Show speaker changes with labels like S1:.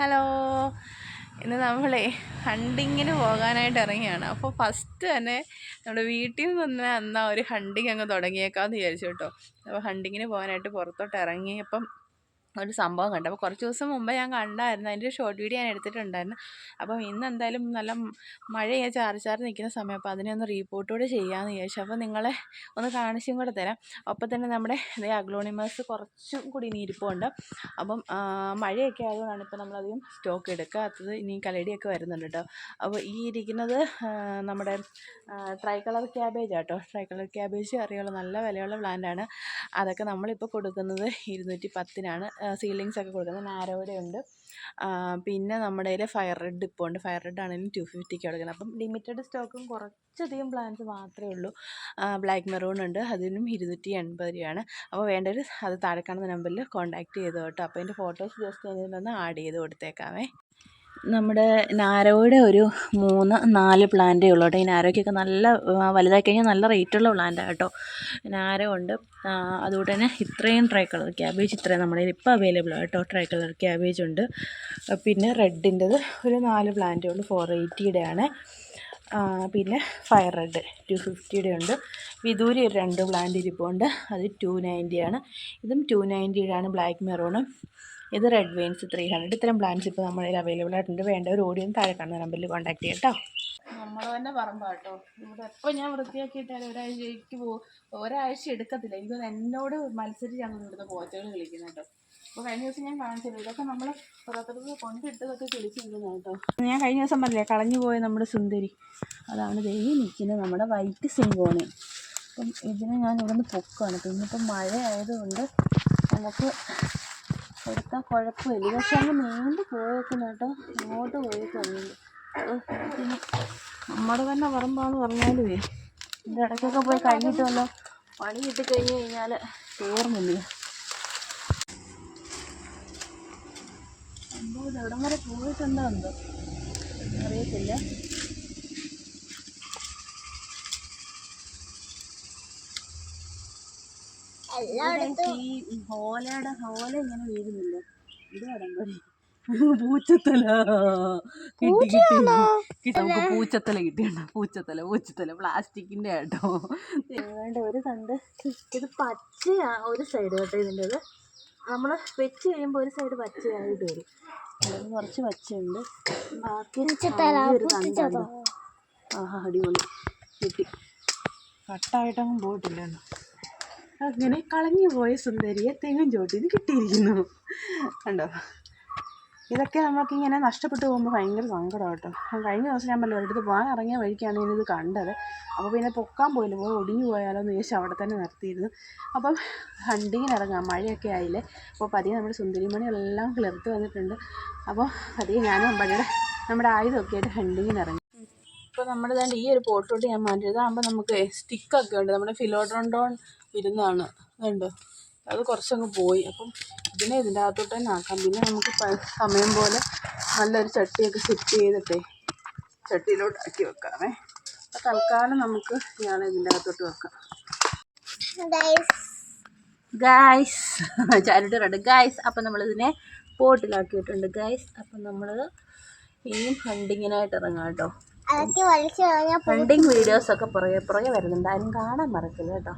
S1: Hello. ഇന്ന് നമ്മളെ ഹണ്ടിങ്ങിന് പോകാനായിട്ട് ഇറങ്ങിയാണ്. അപ്പോൾ ഫസ്റ്റ് തന്നെ നമ്മുടെ വീട്ടിൽ നിന്ന് തന്നെ അന്നാ ഒരു ഹണ്ടിങ് അങ്ങ് തുടങ്ങിയേക്കാമെന്ന് വിചാരിച്ചു കേട്ടോ. അപ്പോൾ ഹണ്ടിങ്ങിന് പോകാനായിട്ട് പുറത്തോട്ട് ഇറങ്ങിയപ്പം ഒരു സംഭവം കണ്ടു. അപ്പോൾ കുറച്ച് ദിവസം മുമ്പേ ഞാൻ കണ്ടായിരുന്നു. അതിന്റെ ഷോർട്ട് വീഡിയോ ഞാൻ എടുത്തിട്ടുണ്ടായിരുന്നു. അപ്പം ഇന്ന് എന്തായാലും നല്ല മഴ ഞാൻ ചാറി ചാറി നിൽക്കുന്ന സമയം. അപ്പോൾ അതിനെ ഒന്ന് റീപ്പോർട്ട് കൂടെ ചെയ്യാമെന്ന് വിചാരിച്ചു. അപ്പോൾ നിങ്ങളെ ഒന്ന് കാണിച്ചും കൂടെ തരാം. ഒപ്പം തന്നെ നമ്മുടെ ഇതേ അഗ്ലോണിമേഴ്സ് കുറച്ചും കൂടി ഇനി ഇരിപ്പുണ്ട്. അപ്പം മഴയൊക്കെ ആയതുകൊണ്ടാണ് ഇപ്പോൾ നമ്മളധികം സ്റ്റോക്ക് എടുക്കാത്തത്. ഇനി കലടിയൊക്കെ വരുന്നുണ്ട് കേട്ടോ. അപ്പോൾ ഈ ഇരിക്കുന്നത് നമ്മുടെ ട്രൈ കളർ ക്യാബേജ് ആട്ടോ. ട്രൈ കളർ ക്യാബേജ് അറിയുള്ള നല്ല വിലയുള്ള പ്ലാന്റാണ് അതൊക്കെ നമ്മളിപ്പോൾ കൊടുക്കുന്നത് ഇരുന്നൂറ്റി പത്തിനാണ്. സീലിങ്സ് ഒക്കെ കൊടുക്കുന്നത് നാരോയുടെ ഉണ്ട്. പിന്നെ നമ്മുടെ കയ്യിൽ ഫയർ റെഡ് ഇപ്പോൾ ഉണ്ട്. ഫയർ റെഡ് ആണെങ്കിലും ടു ഫിഫ്റ്റിക്ക് കൊടുക്കുന്നത്. അപ്പം ലിമിറ്റഡ് സ്റ്റോക്കും കുറച്ചധികം പ്ലാൻസ് മാത്രമേ ഉള്ളൂ. ബ്ലാക്ക് മെറൂൺ ഉണ്ട്. അതിനും ഇരുന്നൂറ്റി എൺപത് രൂപയാണ്. അപ്പോൾ വേണ്ടവർ അത് താഴെ കാണുന്ന നമ്പറിൽ കോൺടാക്ട് ചെയ്ത് കേട്ടോ അപ്പോൾ അതിന്റെ ഫോട്ടോസ് ജസ്റ്റ് അതിൽ നിന്ന് ആഡ് ചെയ്ത് കൊടുത്തേക്കാമേ. നമ്മുടെ നാരോയുടെ ഒരു മൂന്ന് നാല് പ്ലാന്റേ ഉള്ളൂ കേട്ടോ. ഈ നാരോയ്ക്കൊക്കെ നല്ല വലുതായി കഴിഞ്ഞാൽ നല്ല റേറ്റുള്ള പ്ലാന്റാണ് കേട്ടോ. നാരോ ഉണ്ട്. അതുകൊണ്ട് തന്നെ ഇത്രയും ട്രൈ കളർ ക്യാബേജ് ഇത്രയും നമ്മുടെ ഇപ്പോൾ അവൈലബിൾ കേട്ടോ. ട്രൈ കളർ ക്യാബേജ് ഉണ്ട് പിന്നെ റെഡിന്റെത് ഒരു നാല് പ്ലാന്റേ ഉള്ളൂ. ഫോർ എയ്റ്റിയുടെ ആണ് പിന്നെ ഫയർ റെഡ് ടു ഫിഫ്റ്റിയുടെ ഉണ്ട് വിദൂരി ഒരു രണ്ട് പ്ലാന്റ് ഇരിപ്പുണ്ട്. അത് ടു നയന്റിയാണ് ഇതും ടു നയന്റിയുടെ ആണ് ബ്ലാക്ക് മെറൂണും ഇത് റെഡ് വെയിൻസ് ത്രീ ഹൺഡ്രഡ് ഇത്തരം പ്ലാൻസ് ഇപ്പോൾ നമ്മുടെ കയ്യിൽ അവൈലബിൾ ആയിട്ടുണ്ട്. വേണ്ട ഒരു ഓടിയും താഴെ കാണുന്ന നമ്പറിൽ കോൺടാക്ട് ചെയ്യാം കേട്ടോ നമ്മൾ തന്നെ പറമ്പ കേട്ടോ ഇവിടെ എപ്പോൾ ഞാൻ വൃത്തിയാക്കിയിട്ടാൽ ഒരാഴ്ചയ്ക്ക് പോകും ഒരാഴ്ച എടുക്കത്തില്ല. എനിക്കൊന്ന് എന്നോട് മത്സരിച്ചാണ് ഇവിടുത്തെ പോച്ചകൾ കളിക്കുന്നത് കേട്ടോ അപ്പോൾ കഴിഞ്ഞ ദിവസം ഞാൻ കാണിച്ചില്ല ഇതൊക്കെ നമ്മൾ പുറത്തൊക്കെ കൊണ്ടിട്ടതൊക്കെ കിളിച്ചിരിക്കുന്നത് കേട്ടോ. ഞാൻ കഴിഞ്ഞ ദിവസം പറഞ്ഞില്ലേ കളഞ്ഞു പോയ നമ്മുടെ സുന്ദരി. അതാണ് ദൈവം നിൽക്കുന്നത് നമ്മുടെ വൈറ്റ് സിങ്കോണി അപ്പം ഇതിനെ ഞാൻ ഇവിടുന്ന് പൊക്കുകയാണ് പിന്നെ ഇപ്പം മഴ ആയതുകൊണ്ട് നമുക്ക് എടുത്താൽ കുഴപ്പമില്ല. പക്ഷെ അങ്ങ് നീണ്ടു പോയേക്കുന്നു കേട്ടോ. അങ്ങോട്ട് പോയേക്കുന്നുണ്ട് പിന്നെ നമ്മുടെ തന്നെ പറമ്പാന്ന് പറഞ്ഞാലുമേ ഇതിന്റെ ഇടയ്ക്കൊക്കെ പോയി കഴിഞ്ഞിട്ട് വല്ലോ പണി കിട്ടിക്കഴിഞ്ഞ് കഴിഞ്ഞാൽ തീർന്നില്ല സംഭവം ഇത് എവിടം വരെ പോയിട്ടുണ്ടോ എന്തോ അറിയത്തില്ല ഈ ഹോലയുടെ ഹോല ഇങ്ങനെ വീഴുന്നില്ല? ഇത് ഇടം പൂച്ചത്തല. കിട്ടി കിട്ടി. കിട്ടി. നമുക്ക് പൂച്ചത്തല കിട്ടിയുണ്ട് പൂച്ചത്തല പൂച്ചത്തല. പ്ലാസ്റ്റിക്കിന്റെ കേട്ടോ. വേണ്ട ഒരു തണ്ട് ഇത് പച്ചയാ ഒരു സൈഡ് കേട്ടോ ഇതിന്റെത്. നമ്മൾ വെച്ച് കഴിയുമ്പോൾ ഒരു സൈഡ് പച്ചയായിട്ട് വരും. കുറച്ച് പച്ചയുണ്ട് ആഹാ അടിപൊളി. കിട്ടി. കട്ടായിട്ടൊന്നും പോയിട്ടില്ലല്ലോ. അങ്ങനെ കളഞ്ഞു പോയ സുന്ദരിയെ തെങ്ങും ചോട്ടിന്ന് കിട്ടിയിരിക്കുന്നു. കണ്ടോ? ഇതൊക്കെ നമുക്കിങ്ങനെ നഷ്ടപ്പെട്ടു പോകുമ്പോൾ ഭയങ്കര സങ്കടം കേട്ടോ കഴിഞ്ഞ ദിവസം ഞാൻ പറഞ്ഞു ഒരിടത്ത് പോകാൻ ഇറങ്ങിയ വഴിക്കാണ് ഞാനിത് കണ്ടത്. അപ്പോൾ പിന്നെ പൊക്കാൻ പോയില്ല പോയി ഒടിഞ്ഞു പോയാലോ എന്ന് ചോദിച്ചാൽ അവിടെ തന്നെ നിർത്തിയിരുന്നു. അപ്പം ഹണ്ടിങ്ങിന് ഇറങ്ങാം മഴയൊക്കെ ആയില്ലേ. അപ്പോൾ പതിയെ നമ്മുടെ സുന്ദരിമണികളെല്ലാം കിളർത്ത് വന്നിട്ടുണ്ട്. അപ്പോൾ പതിയെ ഞാനും അമ്പഴയുടെ നമ്മുടെ ആയുധമൊക്കെ ആയിട്ട് ഹണ്ടിങ്ങിന് ഇറങ്ങി. ഇപ്പോൾ നമ്മുടെ തന്നെ ഈ ഒരു പോട്ടോട്ട് ഞാൻ മാറ്റിയത്. ആകുമ്പോൾ നമുക്ക് സ്റ്റിക്കൊക്കെ ഉണ്ട്. നമ്മുടെ ഫിലോഡ്രോണ്ടോൺ ഇരുന്നാണ് അതുണ്ട് അത് കുറച്ചങ്ങ് പോയി. അപ്പം ഇതിനെ ഇതിന്റെ അകത്തോട്ട് തന്നെ ആക്കാം. പിന്നെ നമുക്ക് സമയം പോലെ നല്ലൊരു ചട്ടിയൊക്കെ സെറ്റ് ചെയ്തിട്ടേ ചട്ടിയിലോട്ട് ആക്കി വെക്കാമേ. അപ്പം തൽക്കാലം നമുക്ക് ഞാൻ ഇതിന്റെ അകത്തോട്ട് വെക്കാം. ഗായ്സ് ചാരിട്ട് കണ്ട്. ഗായ്സ് അപ്പം നമ്മളിതിനെ പോട്ടിലാക്കിയിട്ടുണ്ട്. ഗായ്സ് അപ്പം നമ്മൾ ഇനിയും ഹണ്ടിങ്ങിനായിട്ട് ഇറങ്ങാം കേട്ടോ. ഹണ്ടിങ് വീഡിയോസൊക്കെ പുറകെ പുറകെ വരുന്നുണ്ട്. ആരും കാണാൻ മറക്കില്ല കേട്ടോ.